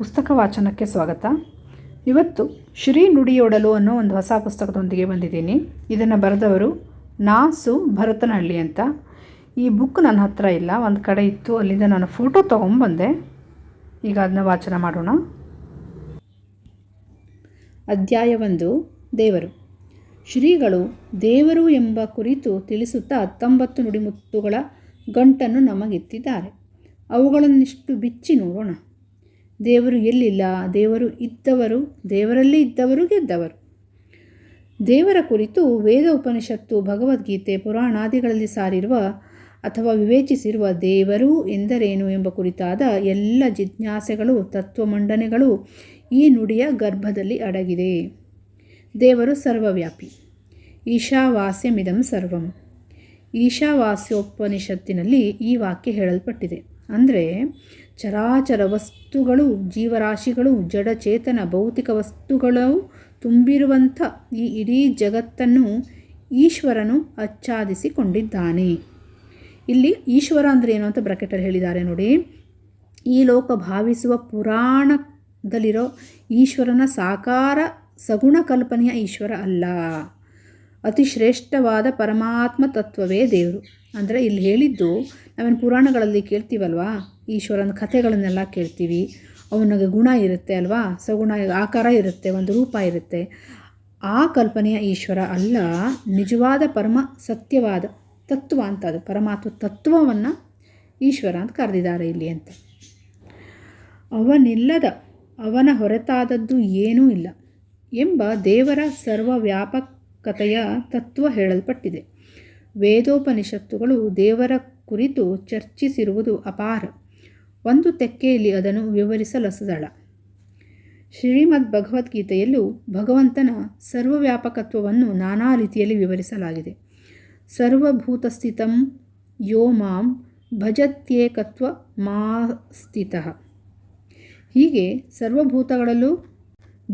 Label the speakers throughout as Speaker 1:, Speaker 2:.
Speaker 1: ಪುಸ್ತಕ ವಾಚನಕ್ಕೆ ಸ್ವಾಗತ. ಇವತ್ತು ಶ್ರೀ ನುಡಿಯೊಡಲು ಅನ್ನೋ ಒಂದು ಹೊಸ ಪುಸ್ತಕದೊಂದಿಗೆ ಬಂದಿದ್ದೀನಿ. ಇದನ್ನು ಬರೆದವರು ನಾಸು ಭರತನಹಳ್ಳಿ ಅಂತ. ಈ ಬುಕ್ ನನ್ನ ಹತ್ರ ಇಲ್ಲ, ಒಂದು ಕಡೆ ಇತ್ತು, ಅಲ್ಲಿಂದ ನಾನು ಫೋಟೋ ತೊಗೊಂಬಂದೆ. ಈಗ ಅದನ್ನ ವಾಚನ ಮಾಡೋಣ. ಅಧ್ಯಾಯ ಒಂದು, ದೇವರು. ಶ್ರೀಗಳು ದೇವರು ಎಂಬ ಕುರಿತು ತಿಳಿಸುತ್ತಾ ಹತ್ತೊಂಬತ್ತು ನುಡಿಮುತ್ತುಗಳ ಗಂಟನ್ನು ನಮಗೆತ್ತಿದ್ದಾರೆ. ಅವುಗಳನ್ನಿಷ್ಟು ಬಿಚ್ಚಿ ನೋಡೋಣ. ದೇವರು ಎಲ್ಲಿಲ್ಲ? ದೇವರು ಇದ್ದವರು, ದೇವರಲ್ಲಿ ಇದ್ದವರು ಗೆದ್ದವರು. ದೇವರ ಕುರಿತು ವೇದ ಉಪನಿಷತ್ತು ಭಗವದ್ಗೀತೆ, ಪುರಾಣಾದಿಗಳಲ್ಲಿ ಸಾರಿರುವ ಅಥವಾ ವಿವೇಚಿಸಿರುವ ದೇವರು ಎಂದರೇನು ಎಂಬ ಕುರಿತಾದ ಎಲ್ಲ ಜಿಜ್ಞಾಸೆಗಳು, ತತ್ವಮಂಡನೆಗಳು ಈ ನುಡಿಯ ಗರ್ಭದಲ್ಲಿ ಅಡಗಿದೆ. ದೇವರು ಸರ್ವವ್ಯಾಪಿ. ಈಶಾವಾಸ್ಯಮಿದಂ ಸರ್ವಂ. ಈಶಾವಾಸ್ಯೋಪನಿಷತ್ತಿನಲ್ಲಿ ಈ ವಾಕ್ಯ ಹೇಳಲ್ಪಟ್ಟಿದೆ. ಅಂದರೆ ಚರಾಚರ ವಸ್ತುಗಳು, ಜೀವರಾಶಿಗಳು, ಜಡಚೇತನ ಭೌತಿಕ ವಸ್ತುಗಳು ತುಂಬಿರುವಂಥ ಈ ಇಡೀ ಜಗತ್ತನ್ನು ಈಶ್ವರನು ಅಚ್ಚಾದಿಸಿಕೊಂಡಿದ್ದಾನೆ ಇಲ್ಲಿ ಈಶ್ವರ ಅಂದರೆ ಏನು ಅಂತ ಬ್ರಾಕೆಟಲ್ಲಿ ಹೇಳಿದ್ದಾರೆ ನೋಡಿ. ಈ ಲೋಕ ಭಾವಿಸುವ ಪುರಾಣದಲ್ಲಿರೋ ಈಶ್ವರನ ಸಾಕಾರ ಸಗುಣ ಕಲ್ಪನೆಯ ಈಶ್ವರ ಅಲ್ಲ. ಅತಿ ಶ್ರೇಷ್ಠವಾದ ಪರಮಾತ್ಮ ತತ್ವವೇ ದೇವರು. ಅಂದರೆ ಇಲ್ಲಿ ಹೇಳಿದ್ದು ನಾವೇನು ಪುರಾಣಗಳಲ್ಲಿ ಕೇಳ್ತೀವಲ್ವಾ? ಈಶ್ವರನ ಕಥೆಗಳನ್ನೆಲ್ಲ ಕೇಳ್ತೀವಿ. ಅವನಿಗೆ ಗುಣ ಇರುತ್ತೆ ಅಲ್ವಾ? ಸಗುಣ, ಆಕಾರ ಇರುತ್ತೆ, ಒಂದು ರೂಪ ಇರುತ್ತೆ. ಆ ಕಲ್ಪನೆಯ ಈಶ್ವರ ಅಲ್ಲ, ನಿಜವಾದ ಪರಮ ಸತ್ಯವಾದ ತತ್ವ ಅಂತ ಅದು. ಪರಮಾತ್ಮ ತತ್ವವನ್ನು ಈಶ್ವರ ಅಂತ ಕರೆದಿದ್ದಾರೆ ಇಲ್ಲಿ ಅಂತ. ಅವನಿಲ್ಲದ, ಅವನ ಹೊರತಾದದ್ದು ಏನೂ ಇಲ್ಲ ಎಂಬ ದೇವರ ಸರ್ವವ್ಯಾಪಕತೆಯ ತತ್ವ ಹೇಳಲ್ಪಟ್ಟಿದೆ. ವೇದೋಪನಿಷತ್ತುಗಳು ದೇವರ ಕುರಿತು ಚರ್ಚಿಸಿರುವುದು ಅಪಾರ. ಒಂದು ತೆಕ್ಕೆಯಲ್ಲಿ ಅದನ್ನು ವಿವರಿಸಲಸದಳ. ಶ್ರೀಮದ್ ಭಗವದ್ಗೀತೆಯಲ್ಲೂ ಭಗವಂತನ ಸರ್ವವ್ಯಾಪಕತ್ವವನ್ನು ನಾನಾ ರೀತಿಯಲ್ಲಿ ವಿವರಿಸಲಾಗಿದೆ. ಸರ್ವಭೂತಸ್ಥಿತಂ ಯೋ ಮಾಂ ಭಜತ್ಯೇಕತ್ವ ಮಾಸ್ಥಿತಃ ಹೀಗೆ ಸರ್ವಭೂತಗಳಲ್ಲೂ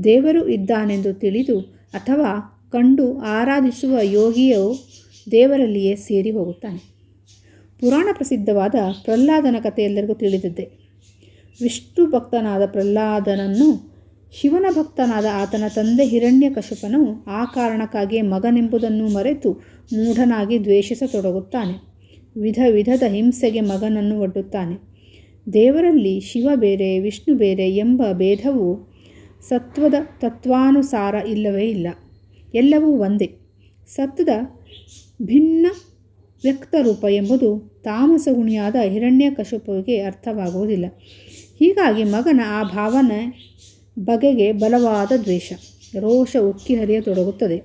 Speaker 1: ದೇವರು ಇದ್ದಾನೆಂದು ತಿಳಿದು ಅಥವಾ ಕಂಡು ಆರಾಧಿಸುವ ಯೋಗಿಯು ದೇವರಲ್ಲಿಯೇ ಸೇರಿ ಹೋಗುತ್ತಾನೆ. ಪುರಾಣ ಪ್ರಸಿದ್ಧವಾದ ಪ್ರಹ್ಲಾದನ ಕಥೆ ಎಲ್ಲರಿಗೂ ತಿಳಿದಿದ್ದೆ. ವಿಷ್ಣು ಭಕ್ತನಾದ ಪ್ರಹ್ಲಾದನನ್ನು, ಶಿವನ ಭಕ್ತನಾದ ಆತನ ತಂದೆ ಹಿರಣ್ಯಕಶಪನು ಆ ಕಾರಣಕ್ಕಾಗಿಯೇ ಮಗನೆಂಬುದನ್ನು ಮರೆತು ಮೂಢನಾಗಿ ದ್ವೇಷಿಸತೊಡಗುತ್ತಾನೆ. ವಿಧ ವಿಧದ ಹಿಂಸೆಗೆ ಮಗನನ್ನು ಒಡ್ಡುತ್ತಾನೆ. ದೇವರಲ್ಲಿ ಶಿವ ಬೇರೆ, ವಿಷ್ಣು ಬೇರೆ ಎಂಬ ಭೇದವು ಸತ್ವದ ತತ್ವಾನುಸಾರ ಇಲ್ಲವೇ ಇಲ್ಲ. ಎಲ್ಲವೂ ಒಂದೇ. ಸತ್ವದ ಭಿನ್ನ ವ್ಯಕ್ತರೂಪ ಎಂಬುದು ತಾಮಸಗುಣಿಯಾದ ಹಿರಣ್ಯಕಶಪುವಿಗೆ ಅರ್ಥವಾಗುವುದಿಲ್ಲ. ಹೀಗಾಗಿ ಮಗನ ಆ ಭಾವನೆ ಬಗೆಗೆ ಬಲವಾದ ದ್ವೇಷ, ರೋಷ ಉಕ್ಕಿ ಹರಿಯತೊಡಗುತ್ತದೆ.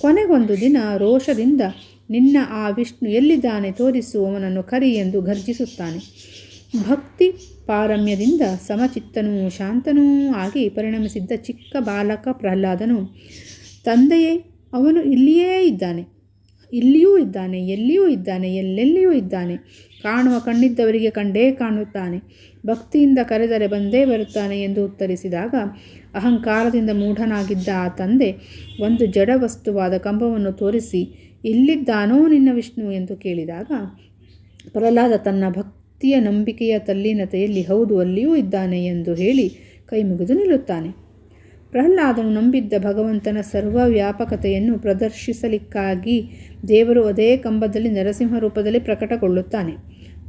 Speaker 1: ಕೊನೆಗೊಂದು ದಿನ ರೋಷದಿಂದ ನಿನ್ನ ಆ ವಿಷ್ಣು ಎಲ್ಲಿದ್ದಾನೆ ತೋರಿಸು ಅವನನ್ನು ಕರಿ ಎಂದು ಘರ್ಜಿಸುತ್ತಾನೆ. ಭಕ್ತಿ ಪಾರಮ್ಯದಿಂದ ಸಮಚಿತ್ತನೂ ಶಾಂತನೂ ಆಗಿ ಪರಿಣಮಿಸಿದ್ದ ಚಿಕ್ಕ ಬಾಲಕ ಪ್ರಹ್ಲಾದನು ತಂದೆಯೇ ಅವನು ಇಲ್ಲಿಯೇ ಇದ್ದಾನೆ. ಇಲ್ಲಿಯೂ ಇದ್ದಾನೆ, ಎಲ್ಲಿಯೂ ಇದ್ದಾನೆ, ಎಲ್ಲೆಲ್ಲಿಯೂ ಇದ್ದಾನೆ. ಕಾಣುವ ಕಣ್ಣಿದ್ದವರಿಗೆ ಕಂಡೇ ಕಾಣುತ್ತಾನೆ. ಭಕ್ತಿಯಿಂದ ಕರೆದರೆ ಬಂದೇ ಬರುತ್ತಾನೆ ಎಂದು ಉತ್ತರಿಸಿದಾಗ ಅಹಂಕಾರದಿಂದ ಮೂಢನಾಗಿದ್ದ ಆ ತಂದೆ ಒಂದು ಜಡ ವಸ್ತುವಾದ ಕಂಬವನ್ನು ತೋರಿಸಿ, ಇಲ್ಲಿದ್ದಾನೋ ನಿನ್ನ ವಿಷ್ಣು? ಎಂದು ಕೇಳಿದಾಗ, ಪ್ರಹ್ಲಾದ ತನ್ನ ಭಕ್ತಿಯ ನಂಬಿಕೆಯ ತಲ್ಲೀನತೆಯಲ್ಲಿ ಹೌದು, ಅಲ್ಲಿಯೂ ಇದ್ದಾನೆ ಎಂದು ಹೇಳಿ ಕೈ ಮುಗಿದು ನಿಲ್ಲುತ್ತಾನೆ. ಪ್ರಹ್ಲಾದನು ನಂಬಿದ್ದ ಭಗವಂತನ ಸರ್ವವ್ಯಾಪಕತೆಯನ್ನು ಪ್ರದರ್ಶಿಸಲಿಕ್ಕಾಗಿ ದೇವರು ಅದೇ ಕಂಬದಲ್ಲಿ ನರಸಿಂಹ ರೂಪದಲ್ಲಿ ಪ್ರಕಟಗೊಳ್ಳುತ್ತಾನೆ.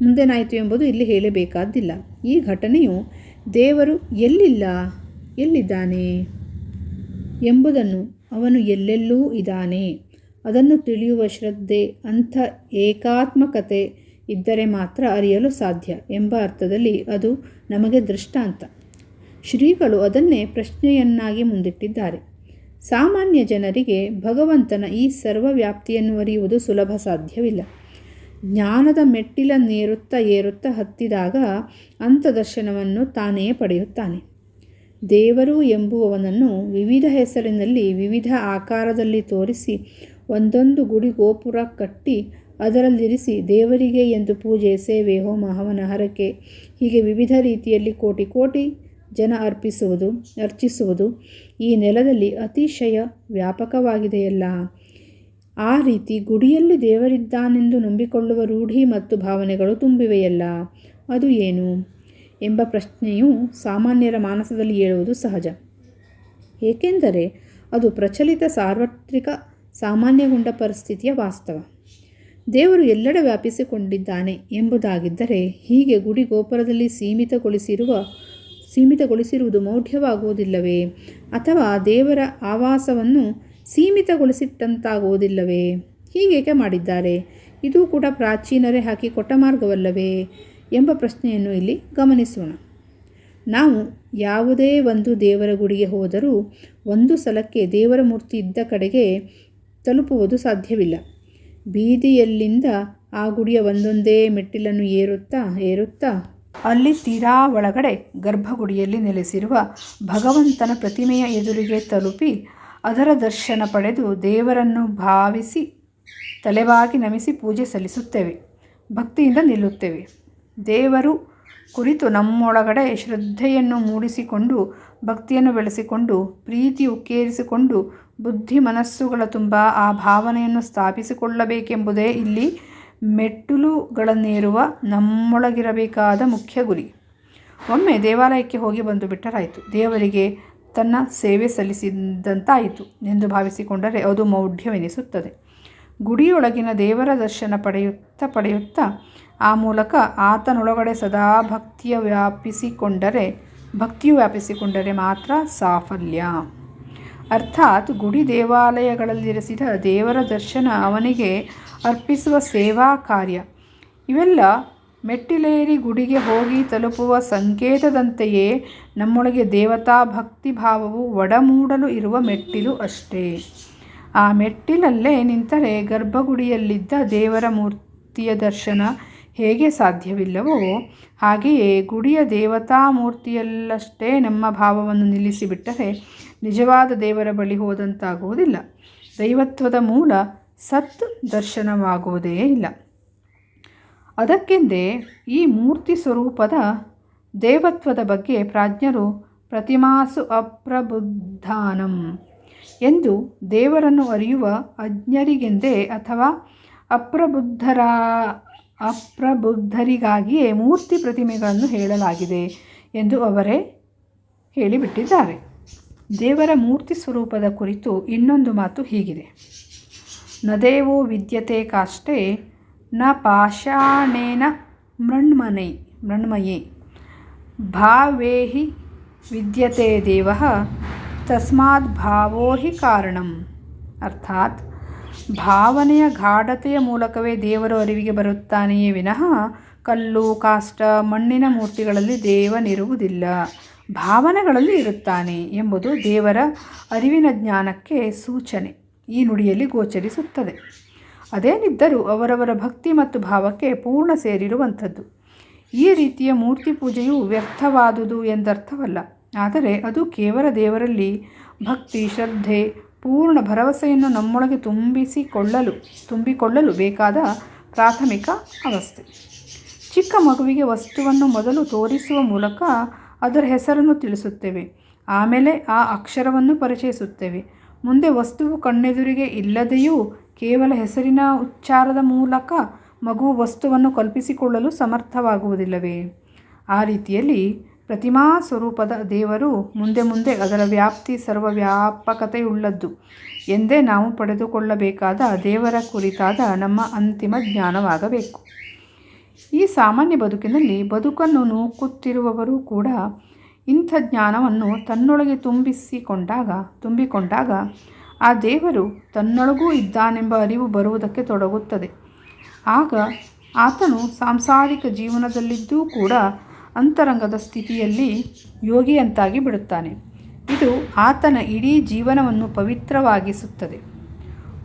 Speaker 1: ಮುಂದೇನಾಯಿತು ಎಂಬುದು ಇಲ್ಲಿ ಹೇಳಬೇಕಾದ್ದಿಲ್ಲ ಈ ಘಟನೆಯು ದೇವರು ಎಲ್ಲಿಲ್ಲ, ಎಲ್ಲಿದ್ದಾನೆ ಎಂಬುದನ್ನು ಅವನು ಎಲ್ಲೆಲ್ಲೂ ಇದ್ದಾನೆ. ಅದನ್ನು ತಿಳಿಯುವ ಶ್ರದ್ಧೆ, ಅಂಥ ಏಕಾತ್ಮಕತೆ ಇದ್ದರೆ ಮಾತ್ರ ಅರಿಯಲು ಸಾಧ್ಯ ಎಂಬ ಅರ್ಥದಲ್ಲಿ ಅದು ನಮಗೆ ದೃಷ್ಟಾಂತ. ಶ್ರೀಗಳು ಅದನ್ನೇ ಪ್ರಶ್ನೆಯನ್ನಾಗಿ ಮುಂದಿಟ್ಟಿದ್ದಾರೆ. ಸಾಮಾನ್ಯ ಜನರಿಗೆ ಭಗವಂತನ ಈ ಸರ್ವವ್ಯಾಪ್ತಿಯನ್ನು ಅರಿಯುವುದು ಸುಲಭ ಸಾಧ್ಯವಿಲ್ಲ. ಜ್ಞಾನದ ಮೆಟ್ಟಿಲನ್ನೇರುತ್ತಾ ಏರುತ್ತಾ ಹತ್ತಿದಾಗ ಅಂತದರ್ಶನವನ್ನು ತಾನೇ ಪಡೆಯುತ್ತಾನೆ. ದೇವರು ಎಂಬುವವನನ್ನು ವಿವಿಧ ಹೆಸರಿನಲ್ಲಿ ವಿವಿಧ ಆಕಾರದಲ್ಲಿ ತೋರಿಸಿ ಒಂದೊಂದು ಗುಡಿ ಗೋಪುರ ಕಟ್ಟಿ ಅದರಲ್ಲಿರಿಸಿ ದೇವರಿಗೆ ಎಂದು ಪೂಜೆ, ಸೇವೆ, ಹೋಮ, ಹವನ, ಹರಕೆ ಹೀಗೆ ವಿವಿಧ ರೀತಿಯಲ್ಲಿ ಕೋಟಿ ಕೋಟಿ ಜನ ಅರ್ಪಿಸುವುದು, ಅರ್ಚಿಸುವುದು ಈ ನೆಲದಲ್ಲಿ ಅತಿಶಯ ವ್ಯಾಪಕವಾಗಿದೆಯಲ್ಲ. ಆ ರೀತಿ ಗುಡಿಯಲ್ಲಿ ದೇವರಿದ್ದಾನೆಂದು ನಂಬಿಕೊಳ್ಳುವ ರೂಢಿ ಮತ್ತು ಭಾವನೆಗಳು ತುಂಬಿವೆಯಲ್ಲ. ಅದು ಏನು? ಎಂಬ ಪ್ರಶ್ನೆಯು ಸಾಮಾನ್ಯರ ಮಾನಸದಲ್ಲಿ ಏಳುವುದು ಸಹಜ. ಏಕೆಂದರೆ ಅದು ಪ್ರಚಲಿತ ಸಾರ್ವತ್ರಿಕ ಸಾಮಾನ್ಯಗೊಂಡ ಪರಿಸ್ಥಿತಿಯ ವಾಸ್ತವ. ದೇವರು ಎಲ್ಲೆಡೆ ವ್ಯಾಪಿಸಿಕೊಂಡಿದ್ದಾನೆ ಎಂಬುದಾಗಿದ್ದರೆ ಹೀಗೆ ಗುಡಿ ಗೋಪುರದಲ್ಲಿ ಸೀಮಿತಗೊಳಿಸಿರುವ ಸೀಮಿತಗೊಳಿಸಿರುವುದು ಮೌಢ್ಯವಾಗುವುದಿಲ್ಲವೇ? ಅಥವಾ ದೇವರ ಆವಾಸವನ್ನು ಸೀಮಿತಗೊಳಿಸಿಟ್ಟಂತಾಗುವುದಿಲ್ಲವೇ? ಹೀಗೇಕೆ ಮಾಡಿದ್ದಾರೆ? ಇದು ಕೂಡ ಪ್ರಾಚೀನರೇ ಹಾಕಿಕೊಟ್ಟ ಮಾರ್ಗವಲ್ಲವೇ? ಎಂಬ ಪ್ರಶ್ನೆಯನ್ನು ಇಲ್ಲಿ ಗಮನಿಸೋಣ. ನಾವು ಯಾವುದೇ ಒಂದು ದೇವರ ಗುಡಿಗೆ ಹೋದರೂ ಒಂದು ಸಲಕ್ಕೆ ದೇವರ ಮೂರ್ತಿ ಇದ್ದ ಕಡೆಗೆ ತಲುಪುವುದು ಸಾಧ್ಯವಿಲ್ಲ. ಬೀದಿಯಲ್ಲಿಂದ ಆ ಗುಡಿಯ ಒಂದೊಂದೇ ಮೆಟ್ಟಿಲನ್ನು ಏರುತ್ತಾ ಏರುತ್ತಾ ಅಲ್ಲಿ ತೀರಾ ಒಳಗಡೆ ಗರ್ಭಗುಡಿಯಲ್ಲಿ ನೆಲೆಸಿರುವ ಭಗವಂತನ ಪ್ರತಿಮೆಯ ಎದುರಿಗೆ ತಲುಪಿ ಅದರ ದರ್ಶನ ಪಡೆದು ದೇವರನ್ನು ಭಾವಿಸಿ ತಲೆಬಾಗಿ ನಮಿಸಿ ಪೂಜೆ ಸಲ್ಲಿಸುತ್ತೇವೆ, ಭಕ್ತಿಯಿಂದ ನಿಲ್ಲುತ್ತೇವೆ. ದೇವರು ಕುರಿತು ನಮ್ಮೊಳಗಡೆ ಶ್ರದ್ಧೆಯನ್ನು ಮೂಡಿಸಿಕೊಂಡು, ಭಕ್ತಿಯನ್ನು ಬೆಳೆಸಿಕೊಂಡು, ಪ್ರೀತಿ ಉಕ್ಕೇರಿಸಿಕೊಂಡು, ಬುದ್ಧಿ ಮನಸ್ಸುಗಳ ತುಂಬ ಆ ಭಾವನೆಯನ್ನು ಸ್ಥಾಪಿಸಿಕೊಳ್ಳಬೇಕೆಂಬುದೇ ಇಲ್ಲಿ ಮೆಟ್ಟುಲುಗಳನ್ನೇರುವ ನಮ್ಮೊಳಗಿರಬೇಕಾದ ಮುಖ್ಯ ಗುರಿ. ಒಮ್ಮೆ ದೇವಾಲಯಕ್ಕೆ ಹೋಗಿ ಬಂದು ಬಿಟ್ಟರಾಯಿತು. ದೇವರಿಗೆ ತನ್ನ ಸೇವೆ ಸಲ್ಲಿಸಿದಂತಾಯಿತು ಎಂದು ಭಾವಿಸಿಕೊಂಡರೆ ಅದು ಮೌಢ್ಯವೆನಿಸುತ್ತದೆ. ಗುಡಿಯೊಳಗಿನ ದೇವರ ದರ್ಶನ ಪಡೆಯುತ್ತಾ ಪಡೆಯುತ್ತಾ ಆ ಮೂಲಕ ಆತನೊಳಗಡೆ ಸದಾ ಭಕ್ತಿಯ ವ್ಯಾಪಿಸಿಕೊಂಡರೆ, ಭಕ್ತಿಯು ವ್ಯಾಪಿಸಿಕೊಂಡರೆ ಮಾತ್ರ ಸಾಫಲ್ಯ. ಅರ್ಥಾತ್ ಗುಡಿ ದೇವಾಲಯಗಳಲ್ಲಿರಿಸಿದ ದೇವರ ದರ್ಶನ ಅವನಿಗೆ ಅರ್ಪಿಸುವ ಸೇವಾ ಕಾರ್ಯ. ಇವೆಲ್ಲ ಮೆಟ್ಟಿಲೇರಿ ಗುಡಿಗೆ ಹೋಗಿ ತಲುಪುವ ಸಂಕೇತದಂತೆಯೇ ನಮ್ಮೊಳಗೆ ದೇವತಾ ಭಕ್ತಿ ಭಾವವು ಒಡಮೂಡಲು ಇರುವ ಮೆಟ್ಟಿಲು ಅಷ್ಟೇ. ಆ ಮೆಟ್ಟಿಲಲ್ಲೇ ನಿಂತರೆ ಗರ್ಭಗುಡಿಯಲ್ಲಿದ್ದ ದೇವರ ಮೂರ್ತಿಯ ದರ್ಶನ ಹೇಗೆ ಸಾಧ್ಯವಿಲ್ಲವೋ ಹಾಗೆಯೇ ಗುಡಿಯ ದೇವತಾ ಮೂರ್ತಿಯಲ್ಲಷ್ಟೇ ನಮ್ಮ ಭಾವವನ್ನು ನಿಲ್ಲಿಸಿಬಿಟ್ಟರೆ ನಿಜವಾದ ದೇವರ ಬಳಿ ಹೋದಂತಾಗುವುದಿಲ್ಲ. ದೈವತ್ವದ ಮೂಲ ಸತ್ ದರ್ಶನವಾಗುವುದೇ ಇಲ್ಲ. ಅದಕ್ಕೆಂದೇ ಈ ಮೂರ್ತಿ ಸ್ವರೂಪದ ದೇವತ್ವದ ಬಗ್ಗೆ ಪ್ರಾಜ್ಞರು ಪ್ರತಿಮಾಸು ಅಪ್ರಬುದ್ಧಾನಂ ಎಂದು ದೇವರನ್ನು ಅರಿಯುವ ಅಜ್ಞರಿಗೆಂದೇ ಅಥವಾ ಅಪ್ರಬುದ್ಧರ, ಅಪ್ರಬುದ್ಧರಿಗಾಗಿಯೇ ಮೂರ್ತಿ ಪ್ರತಿಮೆಗಳನ್ನು ಹೇಳಲಾಗಿದೆ ಎಂದು ಅವರೇ ಹೇಳಿಬಿಟ್ಟಿದ್ದಾರೆ. ದೇವರ ಮೂರ್ತಿ ಸ್ವರೂಪದ ಕುರಿತು ಇನ್ನೊಂದು ಮಾತು ಹೀಗಿದೆ. ನದೇವೋ ವಿದ್ಯತೆ ಕಾಷ್ಟೇ, ನ ಪಾಷಾಣೇನ ಮೃಣ್ಮನೆ, ಮೃಣ್ಮಯೇ. ಭಾವೇಹಿ ವಿದ್ಯತೆ ದೇವ ತಸ್ಮಾತ್ ಭಾವೋ ಹಿ ಕಾರಣಂ. ಅರ್ಥಾತ್, ಭಾವನೆಯ ಗಾಢತೆಯ ಮೂಲಕವೇ ದೇವರು ಅರಿವಿಗೆ ಬರುತ್ತಾನೆಯೇ ವಿನಃ, ಕಲ್ಲು, ಕಾಷ್ಟ, ಮಣ್ಣಿನ ಮೂರ್ತಿಗಳಲ್ಲಿ ದೇವನಿರುವುದಿಲ್ಲ. ಭಾವನೆಗಳಲ್ಲಿ ಇರುತ್ತಾನೆ ಎಂಬುದು ದೇವರ ಅರಿವಿನ ಜ್ಞಾನಕ್ಕೆ ಸೂಚನೆ. ಈ ನುಡಿಯಲ್ಲಿ ಗೋಚರಿಸುತ್ತದೆ. ಅದೇನಿದ್ದರೂ ಅವರವರ ಭಕ್ತಿ ಮತ್ತು ಭಾವಕ್ಕೆ ಪೂರ್ಣ ಸೇರಿರುವಂಥದ್ದು. ಈ ರೀತಿಯ ಮೂರ್ತಿ ಪೂಜೆಯು ವ್ಯರ್ಥವಾದುದು ಎಂದರ್ಥವಲ್ಲ. ಆದರೆ ಅದು ಕೇವಲ ದೇವರಲ್ಲಿ ಭಕ್ತಿ, ಶ್ರದ್ಧೆ, ಪೂರ್ಣ ಭರವಸೆಯನ್ನು ನಮ್ಮೊಳಗೆ ತುಂಬಿಸಿಕೊಳ್ಳಲು, ತುಂಬಿಕೊಳ್ಳಲು ಬೇಕಾದ ಪ್ರಾಥಮಿಕ ಅವಸ್ಥೆ. ಚಿಕ್ಕ ಮಗುವಿಗೆ ವಸ್ತುವನ್ನು ಮೊದಲು ತೋರಿಸುವ ಮೂಲಕ ಅದರ ಹೆಸರನ್ನು ತಿಳಿಸುತ್ತೇವೆ. ಆಮೇಲೆ ಆ ಅಕ್ಷರವನ್ನು ಪರಿಚಯಿಸುತ್ತೇವೆ. ಮುಂದೆ ವಸ್ತುವು ಕಣ್ಣೆದುರಿಗೆ ಇಲ್ಲದೆಯೂ ಕೇವಲ ಹೆಸರಿನ ಉಚ್ಚಾರದ ಮೂಲಕ ಮಗು ವಸ್ತುವನ್ನು ಕಲ್ಪಿಸಿಕೊಳ್ಳಲು ಸಮರ್ಥವಾಗುವುದಿಲ್ಲವೇ? ಆ ರೀತಿಯಲ್ಲಿ ಪ್ರತಿಮಾ ಸ್ವರೂಪದ ದೇವರು ಮುಂದೆ ಮುಂದೆ ಅದರ ವ್ಯಾಪ್ತಿ ಸರ್ವವ್ಯಾಪಕತೆಯುಳ್ಳದ್ದು. ಎಂದೇ ನಾವು ಪಡೆದುಕೊಳ್ಳಬೇಕಾದ ದೇವರ ಕುರಿತಾದ ನಮ್ಮ ಅಂತಿಮ ಜ್ಞಾನವಾಗಬೇಕು. ಈ ಸಾಮಾನ್ಯ ಬದುಕಿನಲ್ಲಿ ಬದುಕನ್ನು ನೂಕುತ್ತಿರುವವರು ಕೂಡ ಇಂಥ ಜ್ಞಾನವನ್ನು ತನ್ನೊಳಗೆ ತುಂಬಿಸಿಕೊಂಡಾಗ, ತುಂಬಿಕೊಂಡಾಗ ಆ ದೇವರು ತನ್ನೊಳಗೂ ಇದ್ದಾನೆಂಬ ಅರಿವು ಬರುವುದಕ್ಕೆ ತೊಡಗುತ್ತದೆ. ಆಗ ಆತನು ಸಾಂಸಾರಿಕ ಜೀವನದಲ್ಲಿದ್ದೂ ಕೂಡ ಅಂತರಂಗದ ಸ್ಥಿತಿಯಲ್ಲಿ ಯೋಗಿಯಂತಾಗಿ ಬಿಡುತ್ತಾನೆ. ಇದು ಆತನ ಇಡೀ ಜೀವನವನ್ನು ಪವಿತ್ರವಾಗಿಸುತ್ತದೆ.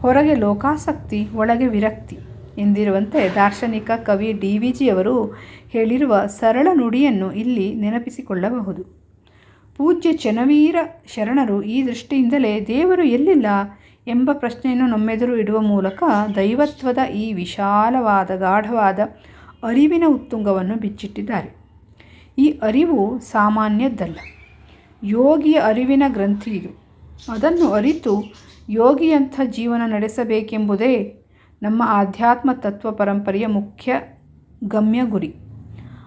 Speaker 1: ಹೊರಗೆ ಲೋಕಾಸಕ್ತಿ, ಒಳಗೆ ವಿರಕ್ತಿ. ಎಂದಿರುವಂತೆ ದಾರ್ಶನಿಕ ಕವಿ ಡಿ ವಿ ಜಿಯವರು ಹೇಳಿರುವ ಸರಳ ನುಡಿಯನ್ನು ಇಲ್ಲಿ ನೆನಪಿಸಿಕೊಳ್ಳಬಹುದು. ಪೂಜ್ಯ ಚನವೀರ ಶರಣರು ಈ ದೃಷ್ಟಿಯಿಂದಲೇ ದೇವರು ಎಲ್ಲಿಲ್ಲ ಎಂಬ ಪ್ರಶ್ನೆಯನ್ನು ನಮ್ಮೆದುರು ಇಡುವ ಮೂಲಕ ದೈವತ್ವದ ಈ ವಿಶಾಲವಾದ ಗಾಢವಾದ ಅರಿವಿನ ಉತ್ತುಂಗವನ್ನು ಬಿಚ್ಚಿಟ್ಟಿದ್ದಾರೆ. ಈ ಅರಿವು ಸಾಮಾನ್ಯದ್ದಲ್ಲ. ಯೋಗಿಯ ಅರಿವಿನ ಗ್ರಂಥಿ ಇದು. ಅದನ್ನು ಅರಿತು ಯೋಗಿಯಂಥ ಜೀವನ ನಡೆಸಬೇಕೆಂಬುದೇ ನಮ್ಮ ಆಧ್ಯಾತ್ಮ ತತ್ವ ಪರಂಪರೆಯ ಮುಖ್ಯ ಗಮ್ಯ ಗುರಿ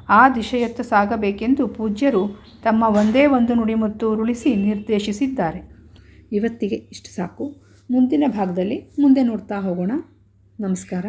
Speaker 1: ಆ ದಿಶೆಯತ್ತ ಸಾಗಬೇಕೆಂದು ಪೂಜ್ಯರು ತಮ್ಮ ಒಂದೇ ಒಂದು ನುಡಿಮುತ್ತು ಉರುಳಿಸಿ ನಿರ್ದೇಶಿಸಿದ್ದಾರೆ. ಇವತ್ತಿಗೆ ಇಷ್ಟು ಸಾಕು. ಮುಂದಿನ ಭಾಗದಲ್ಲಿ ಮುಂದೆ ನೋಡ್ತಾ ಹೋಗೋಣ. ನಮಸ್ಕಾರ.